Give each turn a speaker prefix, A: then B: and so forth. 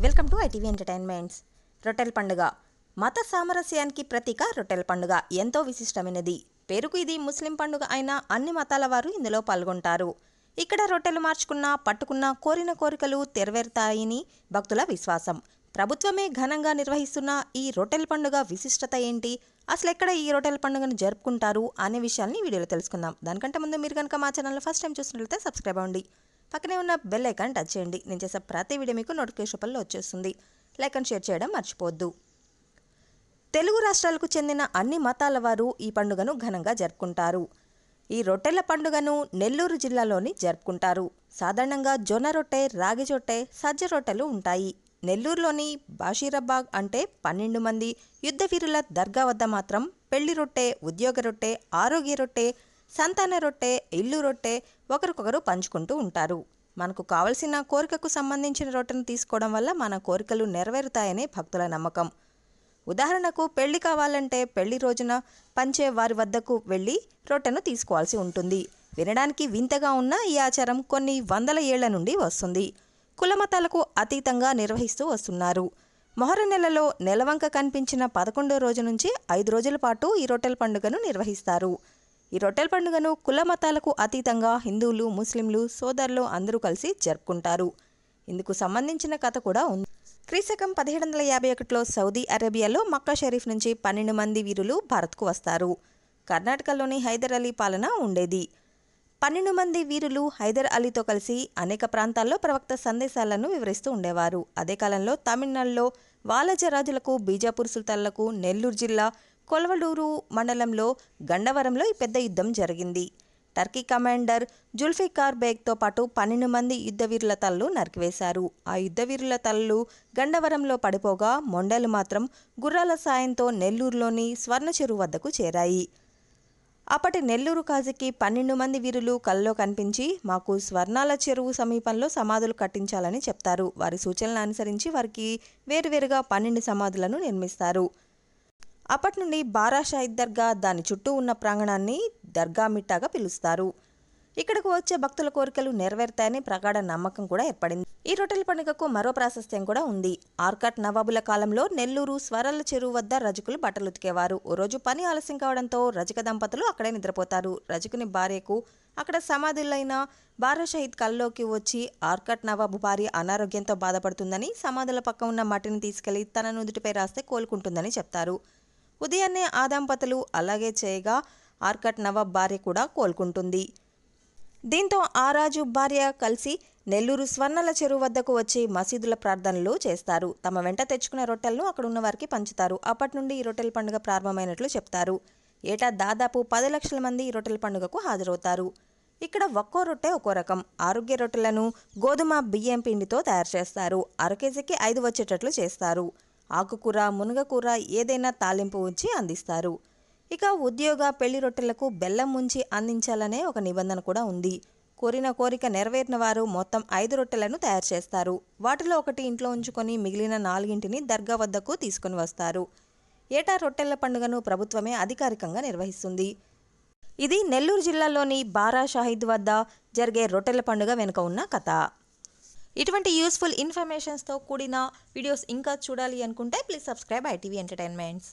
A: Welcome to ITV entertainments. రొట్టెల పండుగ. మత సామరస్యానికి ప్రతీక రొట్టెల పండుగ. ఎంతో విశిష్టమైనది. పేరుకు ఇది ముస్లిం పండుగ అయినా అన్ని మతాల వారు ఇందులో పాల్గొంటారు. ఇక్కడ రొట్టెలు మార్చుకున్న పట్టుకున్న కోరిన కోరికలు తెరవేరుతాయని భక్తుల విశ్వాసం. ప్రభుత్వమే ఘనంగా నిర్వహిస్తున్న ఈ రొట్టెల పండుగ విశిష్టత ఏంటి? అసలు ఎక్కడ ఈ రొట్టెల పండుగను జరుపుకుంటారు? అనే విషయాల్ని వీడియోలో తెలుసుకుందాం. దానికంటే ముందు మీరు కనుక మా ఛానల్ ఫస్ట్ టైం చూసినట్లయితే సబ్స్క్రైబ్ అవ్వండి. పక్కనే ఉన్న బెల్ ఐకాన్ టచ్ చేయండి. నేను చేసే ప్రతి వీడియో మీకు నోటిఫికేషన్ రూపంలో వచ్చేస్తుంది. లైక్ అండ్ షేర్ చేయడం మర్చిపోవద్దు. తెలుగు రాష్ట్రాలకు చెందిన అన్ని మతాల వారు ఈ పండుగను ఘనంగా జరుపుకుంటారు. ఈ రొట్టెల పండుగను నెల్లూరు జిల్లాలోని జరుపుకుంటారు. సాధారణంగా జొన్న రొట్టె రాగి రొట్టె సజ్జ రొట్టెలు ఉంటాయి. నెల్లూరులోని బాషీరాబాగ్ అంటే పన్నెండు మంది యుద్ధ వీరుల దర్గా వద్ద మాత్రం పెళ్ళి రొట్టె ఉద్యోగ రొట్టె ఆరోగ్య రొట్టె సంతాన రొట్టె ఇల్లు రొట్టె ఒకరికొకరు పంచుకుంటూ ఉంటారు. మనకు కావలసిన కోరికకు సంబంధించిన రొట్టెను తీసుకోవడం వల్ల మన కోరికలు నెరవేరుతాయనే భక్తుల నమ్మకం. ఉదాహరణకు పెళ్ళి కావాలంటే పెళ్ళి రోజున పంచే వారి వద్దకు వెళ్ళి రొట్టెను తీసుకోవాల్సి ఉంటుంది. వినడానికి వింతగా ఉన్న ఈ ఆచారం కొన్ని వందల ఏళ్ళ నుండి వస్తుంది. కులమతాలకు అతీతంగా నిర్వహిస్తూ వస్తున్నారు. మొహర నెలలో నెలవంక కనిపించిన పదకొండో రోజు నుంచి ఐదు రోజుల పాటు ఈ రొట్టెల పండుగను నిర్వహిస్తారు. ఈ రొట్టెల పండుగను కుల మతాలకు అతీతంగా హిందువులు ముస్లింలు సోదరులు అందరూ కలిసి జరుపుకుంటారు. ఇందుకు సంబంధించిన కథ కూడా ఉంది. క్రీశకం పదిహేడు వందల యాభై ఒకటిలో సౌదీ అరేబియాలో మక్కా షరీఫ్ నుంచి పన్నెండు మంది వీరులు భారత్కు వస్తారు. కర్ణాటకలోని హైదర్ అలీ పాలన ఉండేది. పన్నెండు మంది వీరులు హైదర్ అలీతో కలిసి అనేక ప్రాంతాల్లో ప్రవక్త సందేశాలను వివరిస్తూ ఉండేవారు. అదే కాలంలో తమిళనాడులో వాలజ రాజులకు బీజాపూర్ సుల్తాన్లకు నెల్లూరు జిల్లా కొలవలూరు మండలంలో గండవరంలో ఈ పెద్ద యుద్ధం జరిగింది. టర్కీ కమాండర్ జుల్ఫికార్ బేగ్తో పాటు పన్నెండు మంది యుద్ధవీరుల తలలు నరికివేశారు. ఆ యుద్ధవీరుల తలలు గండవరంలో పడిపోగా మొండలు మాత్రం గుర్రాల సాయంతో నెల్లూరులోని స్వర్ణ చెరువు వద్దకు చేరాయి. అప్పటి నెల్లూరు కాజీకి పన్నెండు మంది వీరులు కల్లో కనిపించి మాకు స్వర్ణాల చెరువు సమీపంలో సమాధులు కట్టించాలని చెప్తారు. వారి సూచనలను అనుసరించి వారికి వేరువేరుగా పన్నెండు సమాధులను నిర్మిస్తారు. అప్పటి నుండి బారా షాహిద్ దర్గా దాని చుట్టూ ఉన్న ప్రాంగణాన్ని దర్గా మిట్టాగా పిలుస్తారు. ఇక్కడకు వచ్చే భక్తుల కోరికలు నెరవేరుతాయని ప్రగాఢ నమ్మకం కూడా ఏర్పడింది. ఈ రొట్టెల పండుగకు మరో ప్రాశస్త్యం కూడా ఉంది. ఆర్కట్ నవాబుల కాలంలో నెల్లూరు స్వరల చెరువు వద్ద రజకులు బట్టలు ఉతికేవారు. ఓ రోజు పని ఆలస్యం కావడంతో రజక దంపతులు అక్కడే నిద్రపోతారు. రజకుని భార్యకు అక్కడ సమాధులైన బారా షహీద్ కల్లోకి వచ్చి ఆర్కట్ నవాబు భార్య అనారోగ్యంతో బాధపడుతుందని సమాధుల పక్క ఉన్న మట్టిని తీసుకెళ్ళి తన నుదుటిపై రాస్తే కోలుకుంటుందని చెప్తారు. ఉదయాన్నే ఆ దంపతులు అలాగే చేయగా ఆర్కట్ నవాబ్ భార్య కూడా కోలుకుంటుంది. దీంతో ఆ రాజు భార్య కలిసి నెల్లూరు స్వర్ణల చెరువు వద్దకు వచ్చి మసీదుల ప్రార్థనలు చేస్తారు. తమ వెంట తెచ్చుకున్న రొట్టెలను అక్కడ ఉన్న వారికి పంచుతారు. అప్పటి నుండి ఈ రొట్టెల పండుగ ప్రారంభమైనట్లు చెప్తారు. ఏటా దాదాపు పది లక్షల మంది ఈ రొట్టెల పండుగకు హాజరవుతారు. ఇక్కడ ఒక్కో రొట్టె ఒక్కో రకం. ఆరోగ్య రొట్టెలను గోధుమ బియ్యం పిండితో తయారు చేస్తారు. అర కేజీకి ఐదు వచ్చేటట్లు చేస్తారు. ఆకుకూర మునగకూర ఏదైనా తాలింపు ఉంచి అందిస్తారు. ఇక ఉద్యోగ పెళ్ళి రొట్టెలకు బెల్లం ముంచి అందించాలనే ఒక నిబంధన కూడా ఉంది. కోరిన కోరిక నెరవేరిన వారు మొత్తం ఐదు రొట్టెలను తయారు చేస్తారు. వాటిలో ఒకటి ఇంట్లో ఉంచుకొని మిగిలిన నాలుగింటిని దర్గా వద్దకు తీసుకొని వస్తారు. ఏటా రొట్టెల పండుగను ప్రభుత్వమే అధికారికంగా నిర్వహిస్తుంది. ఇది నెల్లూరు జిల్లాలోని బారా షాహిద్ వద్ద జరిగే రొట్టెల పండుగ వెనుక ఉన్న కథ. ఇటువంటి యూస్ఫుల్ ఇన్ఫర్మేషన్స్తో కూడిన వీడియోస్ ఇంకా చూడాలి అనుకుంటే ప్లీజ్ సబ్స్క్రైబ్ ఐటీవీ ఎంటర్టైన్మెంట్స్.